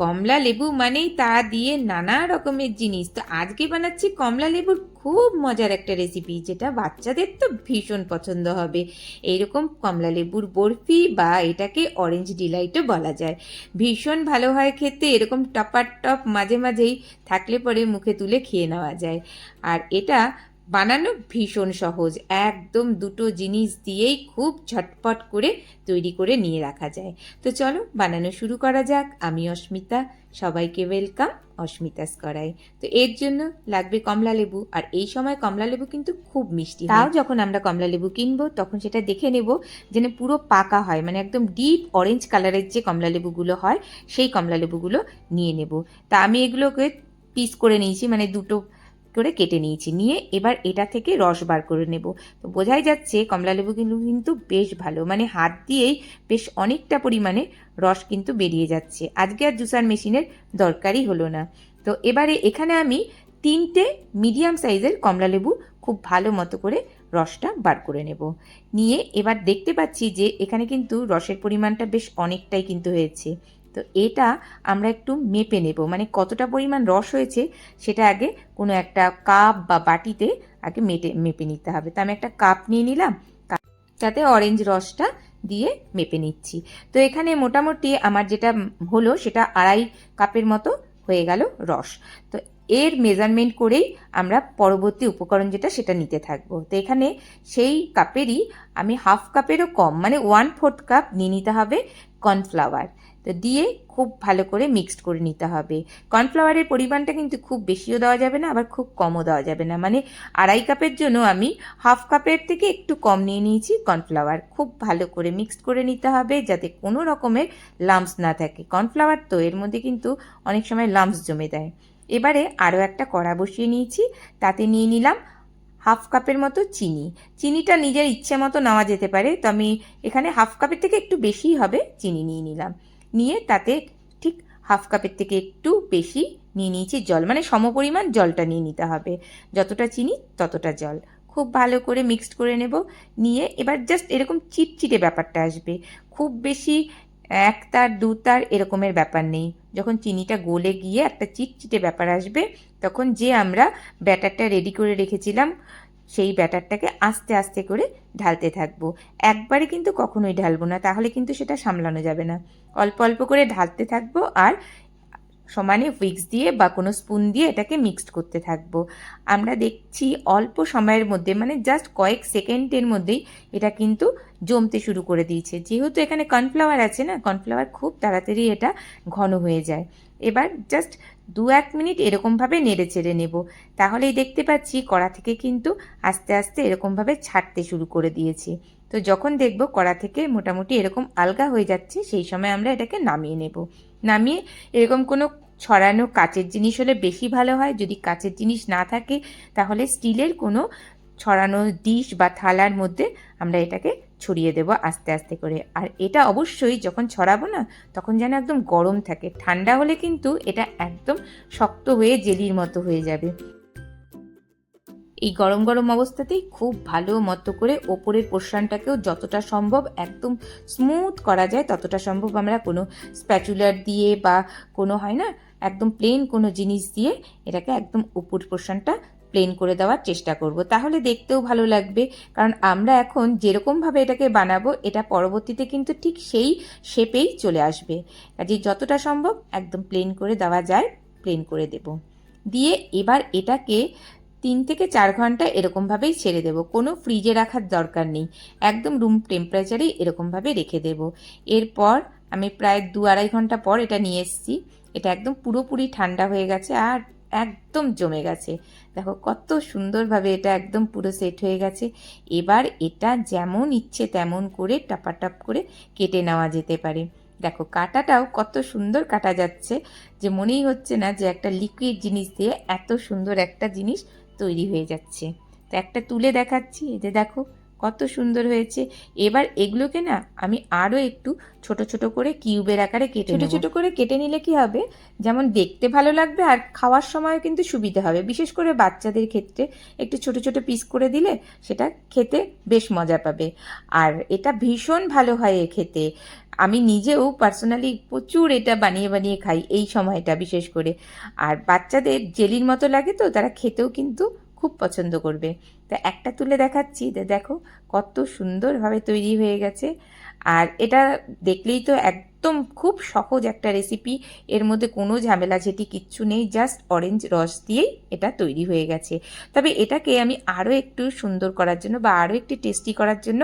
কমলা লেবু মানেই তা দিয়ে নানা রকমের জিনিস। তো আজকে বানাচ্ছি কমলা লেবুর খুব মজার একটা রেসিপি যেটা বাচ্চাদের তো ভীষণ পছন্দ হবে। এইরকম কমলা লেবুর বরফি বা এটাকে অরেঞ্জ ডিলাইটও বলা যায়। ভীষণ ভালো হয় খেতে, এরকম টপার টপ মাঝে মাঝেই থাকলে পরে মুখে তুলে খেয়ে নেওয়া যায়। আর এটা বানানো ভীষণ সহজ। একদম দুটো জিনিস দিয়েই খুব ঝটপট করে তৈরি করে নিয়ে রাখা যায়। তো চলো, বানানো শুরু করা যাক। আমি অস্মিতা, সবাইকে ওয়েলকাম অস্মিতাস করাই। তো এর জন্য লাগবে কমলা লেবু। আর এই সময় কমলা লেবু কিন্তু খুব মিষ্টি তাও যখন আমরা কমলা লেবু কিনবো, তখন সেটা দেখে নেব যেন পুরো পাকা হয়। মানে একদম ডিপ অরেঞ্জ কালারের যে কমলা লেবুগুলো হয়, সেই কমলা লেবুগুলো নিয়ে নেব। তা আমি এগুলোকে পিস করে নিয়েছি। মানে দুটো করে কেটে নিয়েছি। নিয়ে এবার এটা থেকে রস বার করে নেব। তো বোঝাই যাচ্ছে কমলা লেবু কিন্তু বেশ ভালো। মানে হাত দিয়েই বেশ অনেকটা পরিমাণে রস কিন্তু বেরিয়ে যাচ্ছে। আজকে আর জুসার মেশিনের দরকারই হলো না। তো এবারে এখানে আমি তিনটে মিডিয়াম সাইজের কমলা লেবু খুব ভালো মতো করে রসটা বার করে নেব। নিয়ে এবার দেখতে পাচ্ছি যে এখানে কিন্তু রসের পরিমাণটা বেশ অনেকটাই কিন্তু হয়েছে। তো এটা আমরা একটু মেপে নেব। মানে কতটা পরিমাণ রস হয়েছে সেটা আগে কোনো একটা কাপ বা বাটিতে আগে মেটে, মেপে নিতে হবে। তো আমি একটা কাপ নিয়ে নিলাম তাতে অরেঞ্জ রসটা দিয়ে মেপে নিচ্ছি। তো এখানে মোটামুটি আমার যেটা হলো সেটা আড়াই কাপের মতো হয়ে গেল রস। তো এর মেজারমেন্ট করেই আমরা পরবর্তী উপকরণ যেটা সেটা নিতে থাকব। তো এখানে সেই কাপেরই আমি হাফ কাপেরও কম মানে ওয়ান ফোর্থ কাপ নিয়ে নিতে হবে কর্নফ্লাওয়ার তো দিয়ে খুব ভালো করে মিক্সড করে নিতে হবে। কর্নফ্লাওয়ারের পরিমাণটা কিন্তু খুব বেশিও দেওয়া যাবে না, আবার খুব কমও দেওয়া যাবে না। মানে আড়াই কাপের জন্য আমি হাফ কাপের থেকে একটু কম নিয়ে নিয়েছি কর্নফ্লাওয়ার খুব ভালো করে মিক্সড করে নিতে হবে যাতে কোনো রকমের লাম্পস না থাকে। কর্নফ্লাওয়ার তো এর মধ্যে কিন্তু অনেক সময় লাম্পস জমে দেয়। এবারে আরও একটা কড়া বসিয়ে নিয়েছি, তাতে নিয়ে নিলাম হাফ কাপের মতো চিনি। চিনিটা নিজের ইচ্ছে মতো নেওয়া যেতে পারে, তো আমি এখানে হাফ কাপের থেকে একটু বেশিই হবে, চিনি নিয়ে নিলাম। নিয়ে তাতে ঠিক হাফ কাপের থেকে একটু বেশি নিয়ে নিয়েছি জল। মানে সমপরিমাণ জলটা নিয়ে নিতে হবে। যতটা চিনি ততটা জল। খুব ভালো করে মিক্সড করে নেব। নিয়ে এবার জাস্ট এরকম চিটচিটে ব্যাপারটা আসবে। খুব বেশি এক তার, দু তার এরকমের ব্যাপার নেই। যখন চিনিটা গলে গিয়ে একটা চিটচিটে ব্যাপার আসবে, তখন যে আমরা ব্যাটারটা রেডি করে রেখেছিলাম সেই ব্যাটারটাকে আস্তে আস্তে করে ঢালতে থাকব। একবারে কিন্তু কখনোই ঢালবো না, তাহলে কিন্তু সেটা সামলানো যাবে না। অল্প অল্প করে ঢালতে থাকব আর সমানে উইক্স দিয়ে বা কোনো স্পুন দিয়ে এটাকে মিক্সড করতে থাকব। আমরা দেখছি অল্প সময়ের মধ্যে মানে জাস্ট কয়েক সেকেন্ডের মধ্যেই এটা কিন্তু জমতে শুরু করে দিয়েছে। যেহেতু এখানে কর্নফ্লাওয়ার আছে না, কর্নফ্লাওয়ার খুব তাড়াতাড়ি এটা ঘন হয়ে যায়। এবার জাস্ট দু এক মিনিট এরকমভাবে নেড়ে চেড়ে নেব। তাহলেই দেখতে পাচ্ছি কড়া থেকে কিন্তু আস্তে আস্তে এরকমভাবে ছাড়তে শুরু করে দিয়েছি। তো যখন দেখব কড়া থেকে মোটামুটি এরকম আলগা হয়ে যাচ্ছে, সেই সময় আমরা এটাকে নামিয়ে নেব। নামিয়ে এরকম কোনো ছড়ানো কাচের জিনিস হলে বেশি ভালো হয়। যদি কাচের জিনিস না থাকে, তাহলে স্টিলের কোনো ছড়ানো ডিশ বা থালার মধ্যে আমরা এটাকে ছড়িয়ে দেব আস্তে আস্তে করে। আর এটা অবশ্যই যখন ছড়াবো না, তখন যেন একদম গরম থাকে। ঠান্ডা হলে কিন্তু এটা একদম শক্ত হয়ে জেলির মতো হয়ে যাবে। এই গরম গরম অবস্থাতেই খুব ভালো মতো করে ওপরের পোর্শনটাকেও যতটা সম্ভব একদম স্মুথ করা যায়, ততটা সম্ভব আমরা কোনো স্প্যাচুলার দিয়ে বা কোনো, হয় না? একদম প্লেন কোনো জিনিস দিয়ে এটাকে একদম উপর পোর্শনটা প্লেন করে দেওয়ার চেষ্টা করব। তাহলে দেখতেও ভালো লাগবে। কারণ আমরা এখন যেরকমভাবে এটাকে বানাবো, এটা পরবর্তীতে কিন্তু ঠিক সেই শেপেই চলে আসবে। কাজে যতটা সম্ভব একদম প্লেন করে দেওয়া যায় প্লেন করে দেব। দিয়ে এবার এটাকে তিন থেকে চার ঘণ্টা এরকমভাবেই ছেড়ে দেব। কোনো ফ্রিজে রাখার দরকার নেই। একদম রুম টেম্পারেচারেই এরকমভাবে রেখে দেব। এরপর আমি প্রায় দু আড়াই ঘণ্টা পর এটা নিয়ে এসেছি। এটা একদম পুরোপুরি ঠান্ডা হয়ে গেছে। আর একদম জমে গেছে। দেখো কত সুন্দরভাবে এটা একদম পুরো সেট হয়ে গেছে। এবার এটা যেমন ইচ্ছে তেমন করে টাপাটাপ করে কেটে নেওয়া যেতে পারে। দেখো কাটাটাও কত সুন্দর কাটা যাচ্ছে যে মনেই হচ্ছে না যে একটা লিকুইড জিনিস দিয়ে এত সুন্দর একটা জিনিস তৈরি হয়ে যাচ্ছে। তো একটা তুলে দেখাচ্ছি, এই যে দেখো। কত সুন্দর হয়েছে। এবার এগুলোকে না আমি আরও একটু ছোট ছোট করে কিউবের আকারে কেটে ছোট ছোট করে কেটে নিলে কি হবে? যেমন দেখতে ভালো লাগবে আর খাওয়ার সময় কিন্তু সুবিধা হবে। বিশেষ করে বাচ্চাদের ক্ষেত্রে একটু ছোট ছোট পিস করে দিলে সেটা খেতে বেশ মজা পাবে। আর এটা ভীষণ ভালো হয় এ খেতে। আমি নিজেও পার্সোনালি প্রচুর এটা বানিয়ে বানিয়ে খাই এই সময়টা বিশেষ করে। আর বাচ্চাদের জেলির মতো লাগে তো তারা খেতেও কিন্তু খুব পছন্দ করবে। তা একটা তুলে দেখাচ্ছি দেখো কত সুন্দরভাবে তৈরি হয়ে গেছে। আর এটা দেখলেই তো একদম খুব সহজ একটা রেসিপি এর মধ্যে কোনো ঝামেলা ঝেটি কিচ্ছু নেই জাস্ট অরেঞ্জ রস দিয়েই এটা তৈরি হয়ে গেছে। তবে এটাকে আমি আরও একটু সুন্দর করার জন্য বা আরও একটু টেস্টি করার জন্য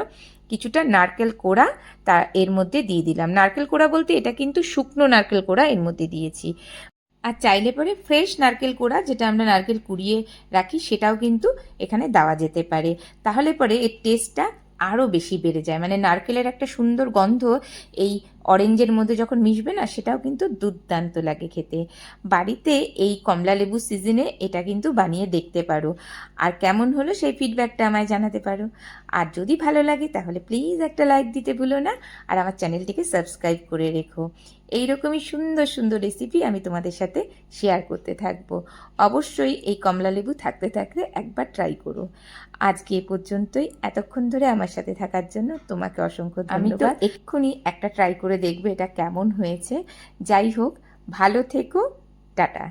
কিছুটা নারকেল কোড়া তা এর মধ্যে দিয়ে দিলাম। নারকেল কোড়া বলতে এটা কিন্তু শুকনো নারকেল কোড়া এর মধ্যে দিয়েছি। আর চাইলে পরে ফ্রেশ নারকেল কোড়া, যেটা আমরা নারকেল কুড়িয়ে রাখি, সেটাও কিন্তু এখানে দেওয়া যেতে পারে। তাহলে পরে এর টেস্টটা আরও বেশি বেড়ে যায়। মানে নারকেলের একটা সুন্দর গন্ধ এই অরেঞ্জের মধ্যে যখন মিশবে না সেটাও কিন্তু দুর্দান্ত লাগে খেতে। বাড়িতে এই কমলা লেবু সিজনে এটা কিন্তু বানিয়ে দেখতে পারো। আর কেমন হলো সেই ফিডব্যাকটা আমায় জানাতে পারো। আর যদি ভালো লাগে তাহলে প্লিজ একটা লাইক দিতে ভুলো না আর আমার চ্যানেলটিকে সাবস্ক্রাইব করে রেখো। এইরকমই সুন্দর সুন্দর রেসিপি আমি তোমাদের সাথে শেয়ার করতে থাকব। অবশ্যই এই কমলা লেবু থাকতে থাকতে একবার ট্রাই করো। আজকে এ পর্যন্তই। এতক্ষণ ধরে আমার সাথে থাকার জন্য তোমাকে অসংখ্য আমি তো এক্ষুনি একটা ট্রাই করে দেখবে এটা কেমন হয়েছে। যাই হোক ভালো থেকো টাটা।